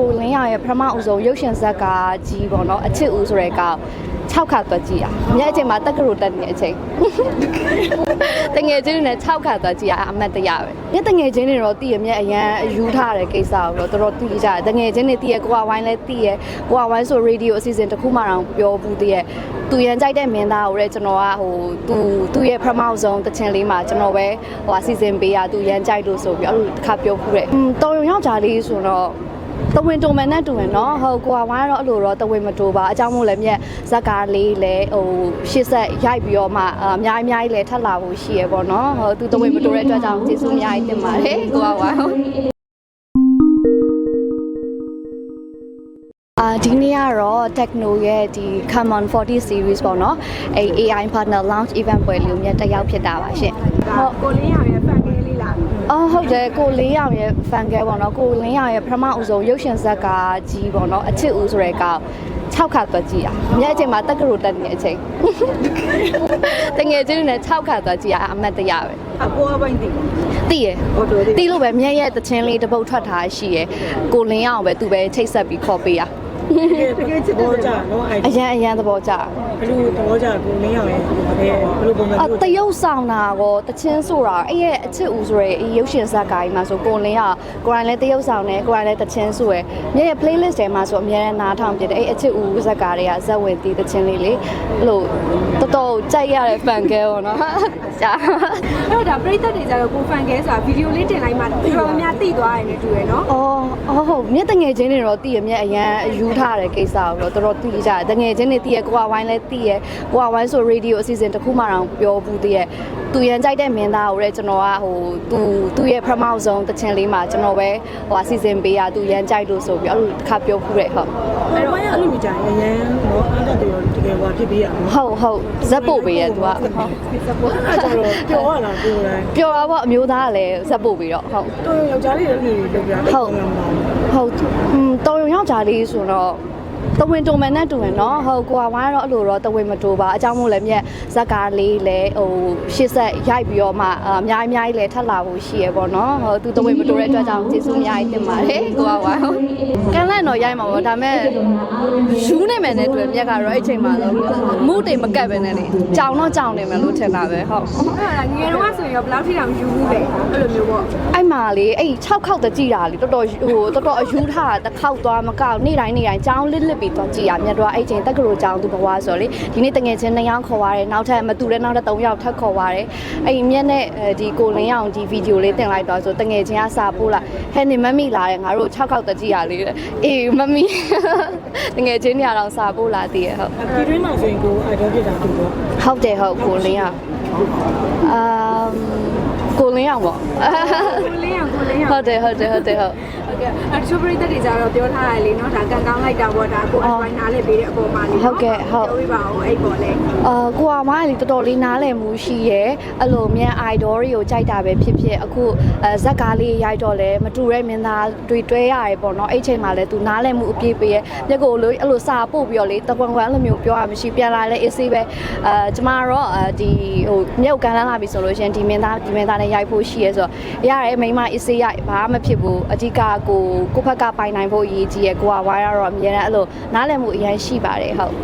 ကိုလင်းရရဲ့ပထမအဆုံးရုပ်ရှင်ဇာတ်ကားကြီးပေါ့နော်အချစ်ဦးဆိုတဲ့ကောင်6ခါသွားကြည့်ရအမြဲအချိန်မှာတက္ကသိုလ်တက်နေတဲ့အချိန်တငယ်ချင်းတွေနဲ့6ခါသွားကြည့်ရအမတ်တရပဲညတငယ်ချင်းတွေတော့တည်ရမြဲအရန်ယူထားတဲ့ကိစ္စကိုတော့တော်တော်တည်ကြတယ်တငယ်ချင်းတွေတည်ရကိုကဝိုင်းလဲတည်ရကိုကဝိုင်းဆိုရေဒီယိုအစီအစဉ်တစ်ခုမှတော့ပြောဘူးတည်ရသူရန်ကြိုက်တဲ့မင်းသားကိုလည်းကျွန်တော်ကဟိုသူသူ့ရဲ့ပထမဆုံးတချင်လေးမှာကျွန်တော်ပဲဟိုအစီအစဉ်ပေးရသူရန်ကြိုက်လို့ဆိုပြီးအဲ့လိုတစ်ခါပြောဖူးတယ်อืมတော်ရုံယောက်ျားလေးဆိုတော့ တဝင်းတုံမန်နဲ့တူရင်နော်ဟုတ်ကွာဝိုင်းတော့အဲ့လိုတော့တဝင်းမတူပါအကြောင်းမို့လည်းမြက်ဇက်ကားလေးလည်းဟိုရှစ်ဆက်ရိုက်ပြီးတော့မှအများအများကြီးလည်းထပ်လာဖို့ရှိရပေါ့နော်ဟုတ်သူတဝင်းမတူတဲ့အတွက်ကြောင့်ကျေးဇူးအများကြီးတင်ပါတယ်ကွာဝိုင်းဟုတ်အာဒီနေ့ကတော့ Techno ရဲ့ဒီ Come on 40 series ပေါ့နော်အဲ AI partner launch event ပွဲလေးကိုမြတ်တက်ရောက်ဖြစ်တာပါရှင်ဟုတ်ကိုလင်းရောင်ရဲ့ဖန်ကလေးလေးလာ အော်ဟုတ်တယ်ကိုလင်းရောင်ရဲ့ fan ကဲပေါ့နော်ကိုလင်းရောင်ရဲ့ပထမအဆုံးရုပ်ရှင်ဇာတ်ကားကြီးပေါ့နော်အချစ်ဦးဆိုတဲ့ကောင်6ခါသွားကြည့်ရအမြဲအချိန်မှာတက္ကသိုလ်တက်နေတဲ့အချိန်တငယ်ချင်းတွေနဲ့6ခါသွားကြည့်ရအမတ်တရပဲအပေါ်အပိုင်းတည်သိရဟုတ်တယ်သိလို့ပဲမြက်ရဲ့တချင်းလေးတစ်ပုတ်ထွက်ထားရှိရယ်ကိုလင်းရောင်ပဲသူပဲချိတ်ဆက်ပြီးခေါ်ပေးရ တကယ်ချစ်တော့ကြာတော့အဲ့အရန်အရန်သဘောကျတယ်ဘလူတော့ကြာကိုလင်းရောင်ရဲ့ဘလူပုံစံအမျိုးတရုပ်ဆောင်တာကောတချင်းဆိုတာအဲ့ရဲ့အချစ်ဦးဆိုရဲရုပ်ရှင်ဇာတ်ကားကြီးမှာဆိုကိုလင်းကကိုရိုင်းလည်းတရုပ်ဆောင်တယ်ကိုရိုင်းလည်းတချင်းဆိုရယ်မြရဲ့ playlist ထဲမှာဆိုအများနဲ့နားထောင်ပြတယ်အဲ့အချစ်ဦးဇာတ်ကားတွေကဇက်ဝင်တီးတချင်းလေးလေအဲ့လိုတော်တော်ကြိုက်ရတဲ့ fan ကဲပေါ့နော်ကြာအဲ့တော့ဒါပရိသတ်တွေကြတော့ကိုဖန်ကဲဆိုတာဗီဒီယိုလေးတင်လိုက်မှတော်တော်များသိသွားတယ်နဲ့တူရယ်နော်အော်အော်ဟုတ်မြက်တငယ်ချင်းတွေတော့တည်ရမြက်အရန်ယူထားတဲ့ကိစ္စကိုတော့တော်တော်တည်ကြတယ်တငယ်ချင်းတွေတည်ရကိုကဝိုင်းလဲတည်ရကိုကဝိုင်းဆိုရေဒီယိုအစီအစဉ်တစ်ခုမှတော့ပြောဘူးတည်ရသူရန်ကြိုက်တဲ့မင်းသားကိုလည်းကျွန်တော်ကဟိုသူသူ့ရဲ့ပထမဆုံးတချင်လေးမှာကျွန်တော်ပဲဟိုအစီအစဉ်ပေးရသူရန်ကြိုက်လို့ဆိုပြီးအဲ့လိုတစ်ခါပြောဖူးတယ်ဟုတ်အဲ့တော့အဲ့လိုမျိုးကြာရရန် တော့အားတက်တယ်တကယ်ဟိုဖြစ်ပြီးရအောင်ဟုတ်ဟုတ်ဇက်ပို့ပေးရသူကဟုတ်အဲ့ကြတော့ပြောရလားကိုယ်လည်းပြောတာပေါ့အမျိုးသားကလည်းဇက်ပို့ပြီးတော့ဟုတ်တော့ယောက်ျားလေးတွေလုပ်ပြတယ်ဟုတ်อืมတော်ရုံယောက်ျားလေးဆိုတော့ တဝင်းတုံမန်နဲ့တူရင်နော်ဟုတ်ကွာဝိုင်းတော့အဲ့လိုတော့တဝင်းမတူပါအကြောင်းမို့လည်းမြက်ဇက်ကားလေးလည်းဟိုရှစ်ဆက်ရိုက်ပြီးတော့မှအများအများကြီးလည်းထပ်လာဖို့ရှိရပေါ့နော်ဟုတ်သူတဝင်းမတူတဲ့အတွက်ကြောင့်ကျေးဇူးအများကြီးတင်ပါတယ်ကွာဝိုင်းဟုတ်ကန်လန့်တော့ရိုက်မှာပေါ့ဒါပေမဲ့ယူနေမယ်နဲ့တွေ့မြက်ကတော့အဲ့ချိန်မှာတော့မူတွေမကတ်ပဲနဲ့လေကြောင်တော့ကြောင်နေမယ်လို့ထင်တာပဲဟုတ်အဲ့ဒါငယ်တော့ဆိုရင်ရောဘယ်လောက်ထိတောင်ယူဘူးလဲအဲ့လိုမျိုးပေါ့အဲ့မှာလေအဲ့6ခေါက်တကြည့်တာလေတော်တော်ဟိုတော်တော်အယူထားတာတစ်ခေါက်သွားမကောက်နေ့တိုင်းနေ့တိုင်းကြောင်းလစ်လစ်ပြီးသွားကြည့်ရမြတ်တော့အဲ့ချိန်တက္ကသိုလ်ကြောင်းသူဘဝဆိုလေဒီနေ့တငယ်ချင်း2ယောက်ခေါ်ရတယ်နောက်ထပ်မတူတဲ့နောက်ထပ်3ယောက်ထပ်ခေါ်ရတယ်အဲ့မြက်နဲ့ဒီကိုလင်းအောင်ဒီဗီဒီယိုလေးတင်လိုက်တော့ဆိုတငယ်ချင်းကစာပို့လာဟဲ့နေမမီလာတယ်ငါတို့6ခေါက်တကြည့်ရလေအေးမမီတငယ်ချင်းညတော့စာပို့လာတည်ရဟုတ်ဒီတွင်းမှာဆိုရင်ကိုအိုက်ဒေါဖြစ်တာတူတော့ဟုတ်တယ်ဟုတ်ကိုလင်းအောင်အမ် ကိုလင်းအောင်ပေါ့ကိုလင်းရောင်ကိုလင်းရောင်ဟုတ်တယ်ဟုတ်တယ်ဟုတ်တယ်ဟုတ်ဟုတ်ကဲ့အဲ့ချိုးပရိသတ်တွေကြတော့ပြောထားရလေနော်ဒါကန်ကောင်းလိုက်တာပေါ့ဒါကိုအပိုင်းနားလေးပေးတဲ့အပေါ်မှာလေဟုတ်ကဲ့ဟုတ်ပြောပြပါဦးအဲ့ပေါ်လေအာကိုကမားလေတော်တော်လေးနားလည်မှုရှိရဲအဲ့လိုမြန် idol တွေကိုကြိုက်တာပဲဖြစ်ဖြစ်အခုအဲဇက်ကားလေးရိုက်တော့လဲမတူတဲ့မင်းသားတွေတွဲရတယ်ပေါ့နော်အဲ့ချိန်မှာလဲသူနားလည်မှုအပြည့်ပေးရဲမြက်ကိုလို့အဲ့လိုစာပို့ပြီးတော့လေတပွန်ကွန်အဲ့လိုမျိုးပြောရမရှိပြန်လာလဲအေးဆေးပဲအဲကျမတော့အဲဒီဟိုမြက်ကန်လန်းလာပြီဆိုလို့ရှင်ဒီမင်းသားဒီမင်းသားနဲ့ရိုက်ဖို့ရှိရဲဆိုတော့ရတယ်မိမအေးဆေးရိုက်ဘာမှမဖြစ်ဘူးအဓိကကိုကိုဖက်ကပိုင်နိုင်ဖို့အရေးကြီးရဲကိုကဝါရတော့အများနဲ့အဲ့လိုနားလည်မှုအရင်ရှိပါတယ်ဟုတ်